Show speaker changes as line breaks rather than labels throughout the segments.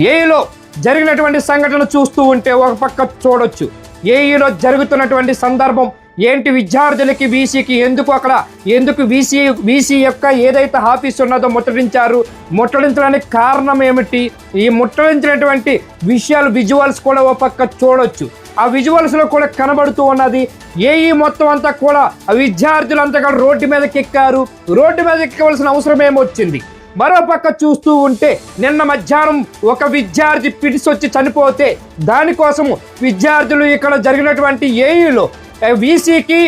ఏఈలో జరిగినటువంటి సంఘటన చూస్తూ ఉంటే ఒక పక్క చూడొచ్చు. ఏఈలో జరుగుతున్నటువంటి సందర్భం ఏంటి? విద్యార్థులకి వీసీకి ఎందుకు అక్కడ ఎందుకు వీసీ వీసీ యొక్క ఏదైతే ఆఫీస్ ఉన్నదో ముట్టడించారు? ముట్టడించడానికి కారణం ఏమిటి? ఈ ముట్టడించినటువంటి విషయాలు విజువల్స్ కూడా ఒక పక్క చూడొచ్చు. ఆ విజువల్స్లో కూడా కనబడుతూ ఉన్నది ఏఈ మొత్తం అంతా కూడా ఆ విద్యార్థులంతా కూడా రోడ్డు మీదకి ఎక్కారు. రోడ్డు మీద ఎక్కవలసిన అవసరం ఏమొచ్చింది? మరోపక్క చూస్తూ ఉంటే నిన్న మధ్యాహ్నం ఒక విద్యార్థి పిడిసొచ్చి చనిపోతే దానికోసము విద్యార్థులు ఇక్కడ జరిగినటువంటి ఏఈలో వీసీకి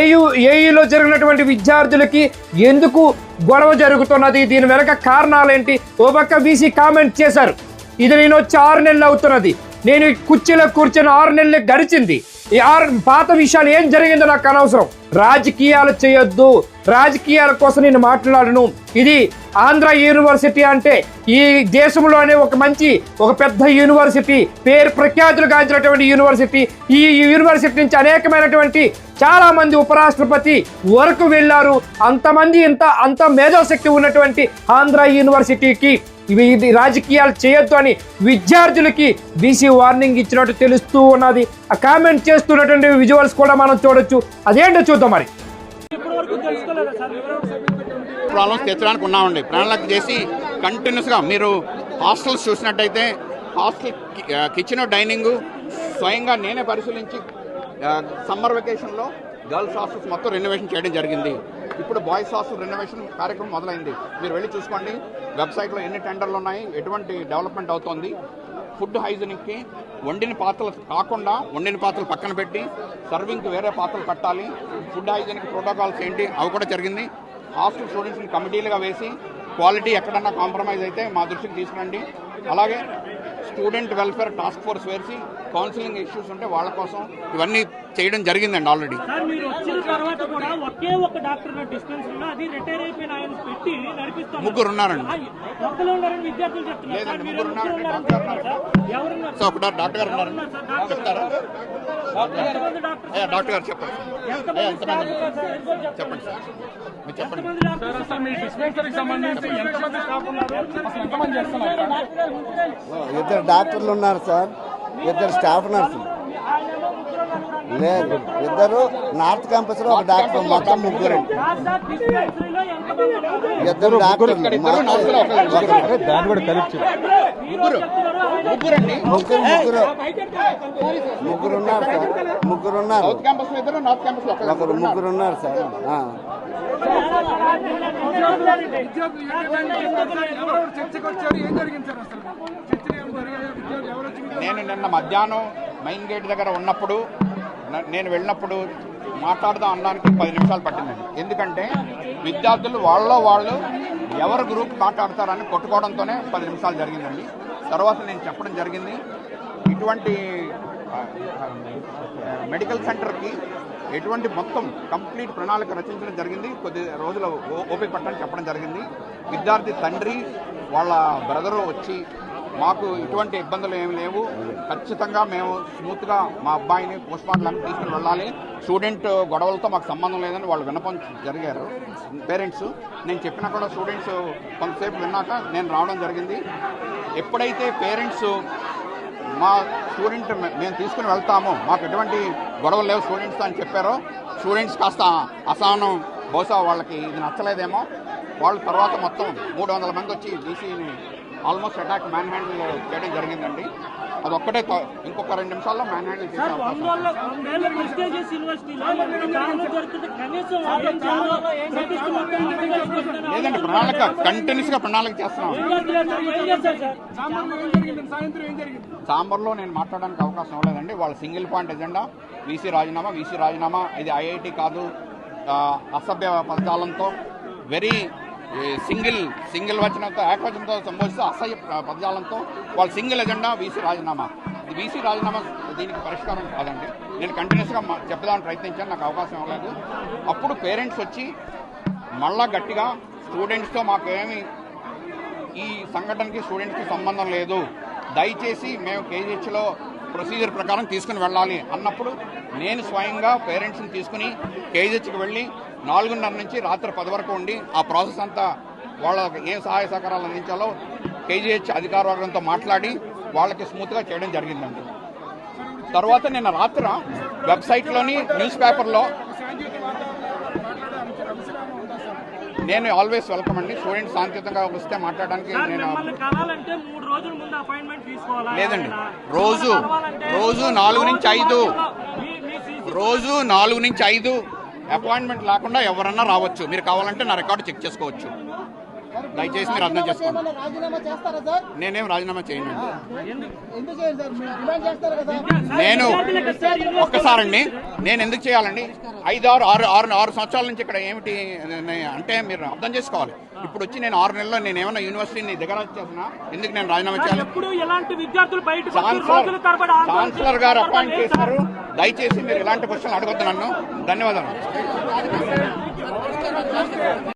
ఏయు ఏఈలో జరిగినటువంటి విద్యార్థులకి ఎందుకు గొడవ జరుగుతున్నది? దీని వెనక కారణాలేంటి? ఓ పక్క వీసీ కామెంట్ చేశారు. ఇది నేను వచ్చి ఆరు నెలలు అవుతున్నది. నేను ఈ కుర్చీలో కూర్చొని ఆరు నెలలు గడిచింది. ఈ ఆరు పాత విషయాలు ఏం జరిగిందో నాకు అనవసరం. రాజకీయాలు చేయొద్దు. రాజకీయాల కోసం నేను మాట్లాడను. ఇది ఆంధ్ర యూనివర్సిటీ అంటే ఈ దేశంలోనే ఒక మంచి ఒక పెద్ద యూనివర్సిటీ. పేరు ప్రఖ్యాతులు గాంచినటువంటి యూనివర్సిటీ. ఈ యూనివర్సిటీ నుంచి అనేకమైనటువంటి చాలా మంది ఉపరాష్ట్రపతి వరకు వెళ్ళారు. అంతమంది ఇంత అంత మేధాశక్తి ఉన్నటువంటి ఆంధ్ర యూనివర్సిటీకి ఇవి ఇది రాజకీయాలు చేయొద్దు అని విద్యార్థులకి బీసీ వార్నింగ్ ఇచ్చినట్టు తెలుస్తూ ఉన్నది. ఆ కామెంట్ చేస్తున్నటువంటి విజువల్స్ కూడా మనం చూడొచ్చు. అదేంటో చూద్దాం మరి.
ప్రాబ్లమ్స్ తెచ్చడానికి ఉన్నామండి. ప్రణాళిక చేసి కంటిన్యూస్గా మీరు హాస్టల్స్ చూసినట్టయితే హాస్టల్ కిచెన్ డైనింగ్ స్వయంగా నేనే పరిశీలించి సమ్మర్ వెకేషన్లో గర్ల్స్ హాస్టల్స్ మొత్తం రెనోవేషన్ చేయడం జరిగింది. ఇప్పుడు బాయ్స్ హాస్టల్ రెనోవేషన్ కార్యక్రమం మొదలైంది. మీరు వెళ్ళి చూసుకోండి. వెబ్సైట్లో ఎన్ని టెండర్లు ఉన్నాయి ఎటువంటి డెవలప్మెంట్ అవుతోంది ఫుడ్ హైజీనిక్కి వండిన పాత్రలు కాకుండా వండిన పాత్రలు పక్కన పెట్టి సర్వింగ్కి వేరే పాత్రలు పెట్టాలి ఫుడ్ హైజీనిక్ ప్రోటోకాల్స్ ఏంటి అవి కూడా జరిగింది. హాస్టల్ స్టూడెంట్స్ని కమిటీలుగా వేసి క్వాలిటీ ఎక్కడన్నా కాంప్రమైజ్ అయితే మా దృష్టికి తీసుకురండి. అలాగే స్టూడెంట్ వెల్ఫేర్ టాస్క్ ఫోర్స్ వేసి కౌన్సిలింగ్ ఇష్యూస్ ఉంటే వాళ్ళ కోసం ఇవన్నీ చేయడం జరిగిందండి ఆల్రెడీ.
సార్ మీరు వచ్చిన తర్వాత కూడా ఒకే ఒక డాక్టర్ డిస్పెన్సరీ లో అది రిటైర్ అయిపోయిన ఆయన పెట్టి నడిపిస్తున్నారు
ముగ్గురు ఉన్నారండి. లేదండి, ముగ్గురు డాక్టర్ సో గారు ఉన్నారు చెప్తారా?
డాక్టర్
గారు చెప్పండి.
చెప్పండి.
సార్. మీరు చెప్పండి.
ఇద్దరు డాక్టర్లు ఉన్నారు సార్. ఇద్దరు స్టాఫ్ నర్సులు. లేదు ఇద్దరు నార్త్ క్యాంపస్లో ఒక డాక్టర్ మొత్తం ముగ్గురు. ఇద్దరు.
దాన్ని కూడా కలిపి
ముగ్గురు.
ముగ్గురు ముగ్గురు ముగ్గురు. ఉన్నారు సార్. ముగ్గురు ఉన్నారు
సౌత్ క్యాంపస్లో ఇద్దరు నార్త్ క్యాంపస్లో ఒకరు
ముగ్గురు ఉన్నారు. సార్.
నేను నిన్న మధ్యాహ్నం మెయిన్ గేట్ దగ్గర ఉన్నప్పుడు నేను వెళ్ళినప్పుడు మాట్లాడదాం అనడానికి పది నిమిషాలు పట్టిందండి. ఎందుకంటే విద్యార్థులు వాళ్ళ వాళ్ళు ఎవరు గ్రూప్ మాట్లాడతారని కొట్టుకోవడంతోనే పది నిమిషాలు జరిగిందండి. తర్వాత నేను చెప్పడం జరిగింది. ఇటువంటి మెడికల్ సెంటర్కి ఎటువంటి మొత్తం కంప్లీట్ ప్రణాళిక రచించడం జరిగింది. కొద్ది రోజులు ఓ- ఓపిక పట్టడం చెప్పడం జరిగింది. విద్యార్థి తండ్రి వాళ్ళ బ్రదరు వచ్చి మాకు ఇటువంటి ఇబ్బందులు ఏమి లేవు. ఖచ్చితంగా మేము స్మూత్గా మా అబ్బాయిని పోస్ట్ మార్టం తీసుకుని వెళ్ళాలి. స్టూడెంట్ గొడవలతో మాకు సంబంధం లేదని వాళ్ళు వినపం జరిగారు. పేరెంట్స్ నేను చెప్పినా కూడా స్టూడెంట్స్ కొంతసేపు విన్నాక నేను రావడం జరిగింది. ఎప్పుడైతే పేరెంట్స్ మా స్టూడెంట్ మేము తీసుకుని వెళ్తాము మాకు ఎటువంటి గొడవలు లేవు స్టూడెంట్స్ అని చెప్పారో స్టూడెంట్స్ కాస్త అసహనం బహుశా వాళ్ళకి ఇది నచ్చలేదేమో. వాళ్ళు తర్వాత మొత్తం మూడు వందల మంది వచ్చి డీసీని ఆల్మోస్ట్ అటాక్ మ్యాన్ హ్యాండిల్ చేయడం జరిగిందండి. అది ఒక్కటే త- ఇంకొక రెండు నిమిషాల్లో మ్యాన్ హ్యాండిల్ చేసే అవకాశం లేదండి ప్రణాళిక కంటిన్యూస్గా ప్రణాళిక చేస్తున్నాం.
సాంబార్లో ఏం జరిగింది? సాయంత్రం ఏం జరిగింది?
సాంబర్లో నేను మాట్లాడడానికి అవకాశం లేదండి వాళ్ళ సింగిల్ పాయింట్ ఎజెండా వీసీ రాజీనామా వీసీ రాజీనామా. ఇది ఐఐటి కాదు ఆ, అసభ్య పదజాలంతో వెరీ సింగిల్ సింగిల్ వచనంతో ఏకవచనంతో సంబోధిస్తూ అసహ్య పదజాలంతో వాళ్ళ సింగిల్ ఎజెండా బీసీ రాజీనామా. ఇది వీసీ రాజీనామా దీనికి పరిష్కారం కాదండి. నేను కంటిన్యూస్గా మా- చెప్పడానికి ప్రయత్నించాను నాకు అవకాశం ఇవ్వలేదు. అప్పుడు పేరెంట్స్ వచ్చి మళ్ళా గట్టిగా స్టూడెంట్స్తో మాకేమి ఈ సంఘటనకి స్టూడెంట్స్కి సంబంధం లేదు. దయచేసి మేము కేజీహెచ్లో ప్రొసీజర్ ప్రకారం తీసుకుని వెళ్ళాలి అన్నప్పుడు నేను స్వయంగా పేరెంట్స్ని తీసుకుని కేజీహెచ్కి వెళ్ళి నాలుగున్నర నుంచి రాత్రి పది వరకు ఉండి ఆ ప్రాసెస్ అంతా వాళ్ళకి ఏం సహాయ సహకారాలు అందించాలో కేజీహెచ్ అధికార వర్గంతో మాట్లాడి వాళ్ళకి స్మూత్గా చేయడం జరిగిందండి. తర్వాత నిన్న రాత్ర వెబ్సైట్లోని న్యూస్ పేపర్లో నేను ఆల్వేస్ వెల్కమ్ అండి. స్టూడెంట్స్ శాంతియుతంగా వస్తే మాట్లాడడానికి నేను లేదండి. రోజు, రోజు నాలుగు నుంచి ఐదు. రోజు నాలుగు నుంచి ఐదు. అపాయింట్మెంట్ లేకుండా ఎవరన్నా రావచ్చు. మీరు కావాలంటే నా రికార్డు చెక్ చేసుకోవచ్చు. దయచేసి మీరు అర్థం చేసుకోండి.
ఏమన్నా రాజీనామా చేస్తారా సార్?
నేనేం రాజీనామా చేయను.
ఎందుకు? చేయండి సార్? మీరు డిమాండ్ చేస్తారు కదా?
నేను ఒక్కసారండి నేను ఎందుకు చేయాలండి? ఐదు ఆరు ఆరు ఆరు ఆరు సంవత్సరాల నుంచి ఇక్కడ ఏమిటి అంటే మీరు అర్థం చేసుకోవాలి. ఇప్పుడు వచ్చి నేను ఆరు నెలల్లో నేను ఏమైనా యూనివర్సిటీని దగ్గర చేసిన ఎందుకు నేను రాజీనామా చేయాలి? ఛాన్సలర్ గారు అపాయింట్? చేశారు. దయచేసి మీరు ఇలాంటి క్వశ్చన్లు అడగొద్దు నన్ను. ధన్యవాదాలు.